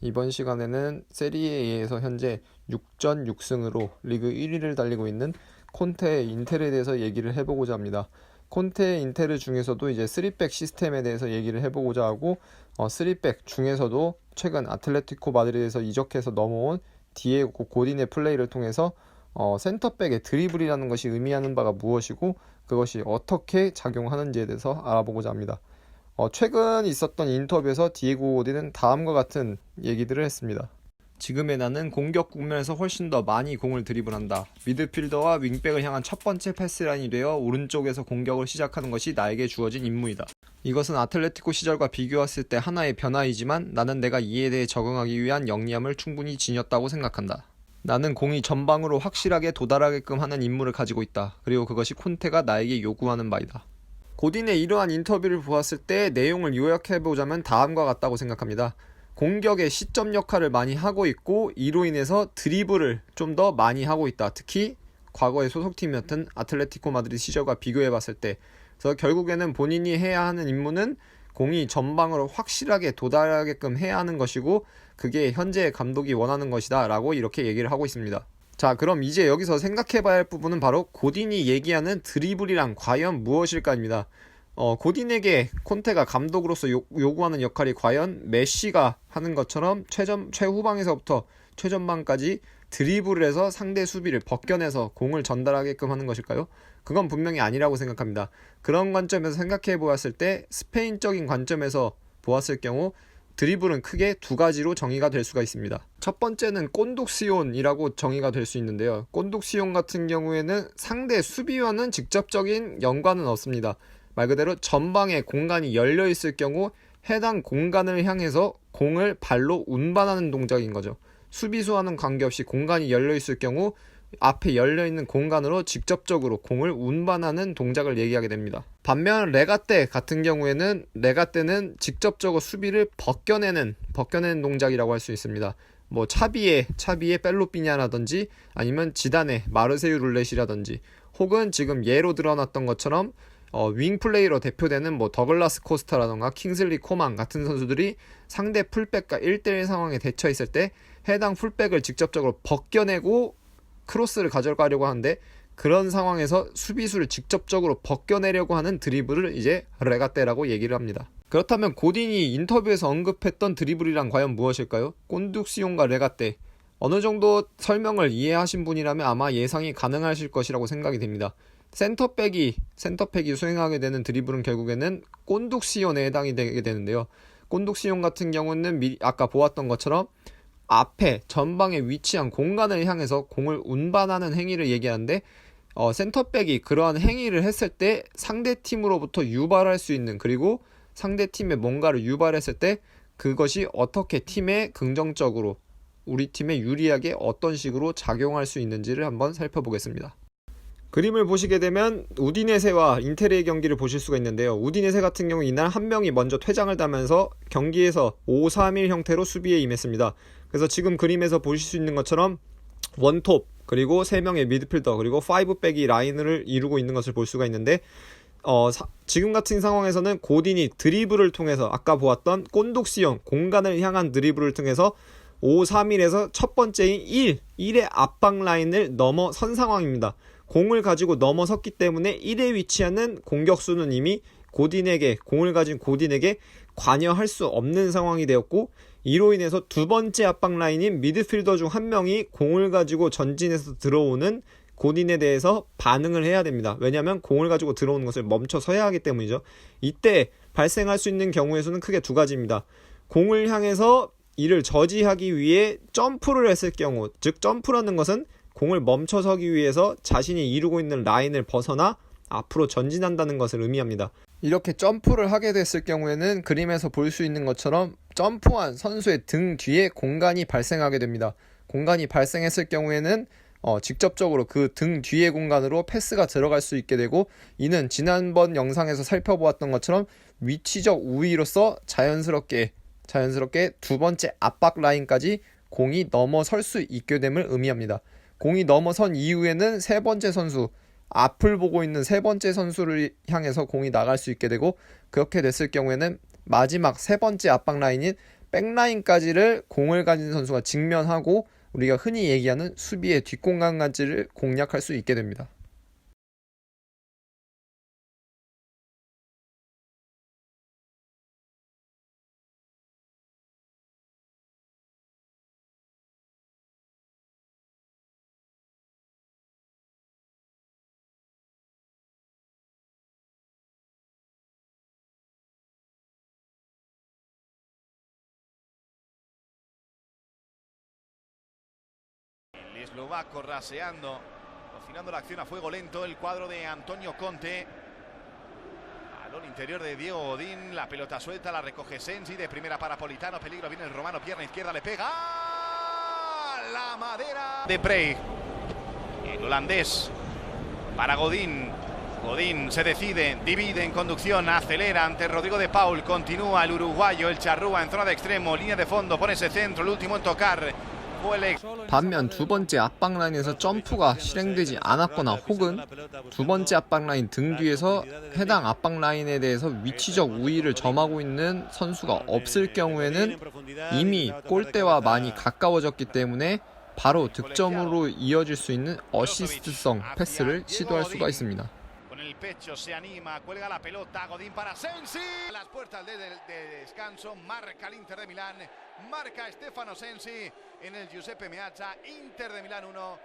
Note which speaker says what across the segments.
Speaker 1: 이번 시간에는 세리에에서 현재 6전 6승으로 리그 1위를 달리고 있는 콘테의 인텔에 대해서 얘기를 해보고자 합니다. 콘테의 인텔 중에서도 이제 3백 시스템에 대해서 얘기를 해보고자 하고 어, 3백 중에서도 최근 아틀레티코 마드리드에서 이적해서 넘어온 디에고 고딘의 플레이를 통해서 어, 센터백의 드리블이라는 것이 의미하는 바가 무엇이고 그것이 어떻게 작용하는지에 대해서 알아보고자 합니다. 어, 최근 있었던 인터뷰에서 디에고 고딘은 다음과 같은 얘기들을 했습니다. 지금의 나는 공격 국면에서 훨씬 더 많이 공을 드리블한다. 미드필더와 윙백을 향한 첫 번째 패스라인이 되어 오른쪽에서 공격을 시작하는 것이 나에게 주어진 임무이다. 이것은 아틀레티코 시절과 비교했을 때 하나의 변화이지만 나는 내가 이에 대해 적응하기 위한 영리함을 충분히 지녔다고 생각한다. 나는 공이 전방으로 확실하게 도달하게끔 하는 임무를 가지고 있다. 그리고 그것이 콘테가 나에게 요구하는 바이다. 고딘의 이러한 인터뷰를 보았을 때 내용을 요약해보자면 다음과 같다고 생각합니다. 공격의 시점 역할을 많이 하고 있고 이로 인해서 드리블을 좀 더 많이 하고 있다. 특히 과거의 소속팀이었던 아틀레티코 마드리드 시절과 비교해 봤을 때 그래서 결국에는 본인이 해야 하는 임무는 공이 전방으로 확실하게 도달하게끔 해야 하는 것이고 그게 현재 감독이 원하는 것이다 라고 이렇게 얘기를 하고 있습니다. 자 그럼 이제 여기서 생각해 봐야 할 부분은 바로 고딘이 얘기하는 드리블이란 과연 무엇일까입니다. 어, 고딘에게 콘테가 감독으로서 요, 요구하는 역할이 과연 메시가 하는 것처럼 최전, 최후방에서부터 최전방까지 드리블을 해서 상대 수비를 벗겨내서 공을 전달하게끔 하는 것일까요? 그건 분명히 아니라고 생각합니다. 그런 관점에서 생각해 보았을 때 스페인적인 관점에서 보았을 경우 드리블은 크게 두 가지로 정의가 될 수가 있습니다. 첫 번째는 꼰독시온이라고 정의가 될 수 있는데요. 꼰독시온 같은 경우에는 상대 수비와는 직접적인 연관은 없습니다. 말 그대로 전방에 공간이 열려 있을 경우 해당 공간을 향해서 공을 발로 운반하는 동작인 거죠. 수비수와는 관계없이 공간이 열려 있을 경우 앞에 열려 있는 공간으로 직접적으로 공을 운반하는 동작을 얘기하게 됩니다. 반면 레가떼 같은 경우에는 레가떼는 직접적으로 수비를 벗겨내는 벗겨내는 동작이라고 할 수 있습니다. 뭐 차비의 차비의 펠로피냐라든지 아니면 지단의 마르세유 룰렛이라든지 혹은 지금 예로 드러났던 것처럼 어, 윙 플레이로 대표되는 뭐 더글라스 코스타라던가 킹슬리 코만 같은 선수들이 상대 풀백과 1대1 상황에 대처 했을 때 해당 풀백을 직접적으로 벗겨내고 크로스를 가져가려고 하는데 그런 상황에서 수비수를 직접적으로 벗겨내려고 하는 드리블을 이제 레가떼라고 얘기를 합니다. 그렇다면 고딘이 인터뷰에서 언급했던 드리블이란 과연 무엇일까요? 꼰둑시용과 레가떼 어느 정도 설명을 이해하신 분이라면 아마 예상이 가능하실 것이라고 생각이 됩니다. 센터백이 센터백이 수행하게 되는 드리블은 결국에는 꼰둑시온에 해당이 되게 되는데요. 꼰둑시온 같은 경우는 미, 아까 보았던 것처럼 앞에 전방에 위치한 공간을 향해서 공을 운반하는 행위를 얘기하는데 어, 센터백이 그러한 행위를 했을 때 상대 팀으로부터 유발할 수 있는 그리고 상대 팀의 뭔가를 유발했을 때 그것이 어떻게 팀에 긍정적으로 우리 팀에 유리하게 어떤 식으로 작용할 수 있는지를 한번 살펴보겠습니다. 그림을 보시게 되면 우디네세와 인테르의 경기를 보실 수가 있는데요. 우디네세 같은 경우 이날 한 명이 먼저 퇴장을 따면서 경기에서 5-3-1 형태로 수비에 임했습니다. 그래서 지금 그림에서 보실 수 있는 것처럼 원톱 그리고 3명의 미드필더 그리고 5백이 라인을 이루고 있는 것을 볼 수가 있는데 어, 사, 지금 같은 상황에서는 고딘이 드리블을 통해서 아까 보았던 꼰독시형 공간을 향한 드리블을 통해서 5-3-1에서 첫 번째인 1, 1의 압박 라인을 넘어선 상황입니다. 공을 가지고 넘어섰기 때문에 1에 위치하는 공격수는 이미 고딘에게 공을 가진 고딘에게 관여할 수 없는 상황이 되었고 이로 인해서 두 번째 압박 라인인 미드필더 중 한 명이 공을 가지고 전진해서 들어오는 고딘에 대해서 반응을 해야 됩니다. 왜냐하면 공을 가지고 들어오는 것을 멈춰 서야 하기 때문이죠. 이때 발생할 수 있는 경우의 수는 크게 두 가지입니다. 공을 향해서 이를 저지하기 위해 점프를 했을 경우, 즉 점프라는 것은 공을 멈춰서기 위해서 자신이 이루고 있는 라인을 벗어나 앞으로 전진한다는 것을 의미합니다. 이렇게 점프를 하게 됐을 경우에는 그림에서 볼 수 있는 것처럼 점프한 선수의 등 뒤에 공간이 발생하게 됩니다. 공간이 발생했을 경우에는 어, 직접적으로 그 등 뒤의 공간으로 패스가 들어갈 수 있게 되고 이는 지난번 영상에서 살펴보았던 것처럼 위치적 우위로서 자연스럽게 자연스럽게 두 번째 압박 라인까지 공이 넘어설 수 있게 됨을 의미합니다. 공이 넘어선 이후에는 세 번째 선수 앞을 보고 있는 세 번째 선수를 향해서 공이 나갈 수 있게 되고 그렇게 됐을 경우에는 마지막 세 번째 압박 라인인 백라인까지를 공을 가진 선수가 직면하고 우리가 흔히 얘기하는 수비의 뒷공간까지를 공략할 수 있게 됩니다.
Speaker 2: Eslovaco raseando, cocinando la acción a fuego lento el cuadro de Antonio Conte. Balón interior de Diego Godín, la pelota suelta, la recoge Sensi, de primera para Politano, peligro, viene el romano, pierna izquierda, le pega. La madera de Prey. El holandés para Godín. Godín se decide, divide en conducción, acelera ante Rodrigo de Paul, continúa el uruguayo, el charrúa en zona de extremo, línea de fondo, pone ese centro, el último en tocar.
Speaker 1: 반면 두 번째 압박 라인에서 점프가 실행되지 않았거나 혹은 두 번째 압박 라인 등 뒤에서 해당 압박 라인에 대해서 위치적 우위를 점하고 있는 선수가 없을 경우에는 이미 골대와 많이 가까워졌기 때문에 바로 득점으로 이어질 수 있는 어시스트성 패스를 시도할 수가 있습니다.
Speaker 2: En el Giuseppe Meazza, Inter de Milán 1.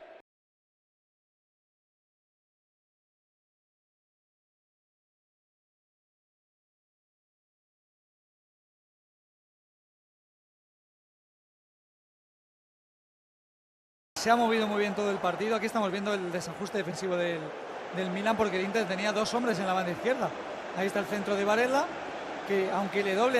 Speaker 3: Se ha movido muy bien todo el partido. Aquí estamos viendo el desajuste defensivo del, del Milan porque el Inter tenía dos hombres en la banda izquierda. Ahí está el centro de Varela, que aunque le doble a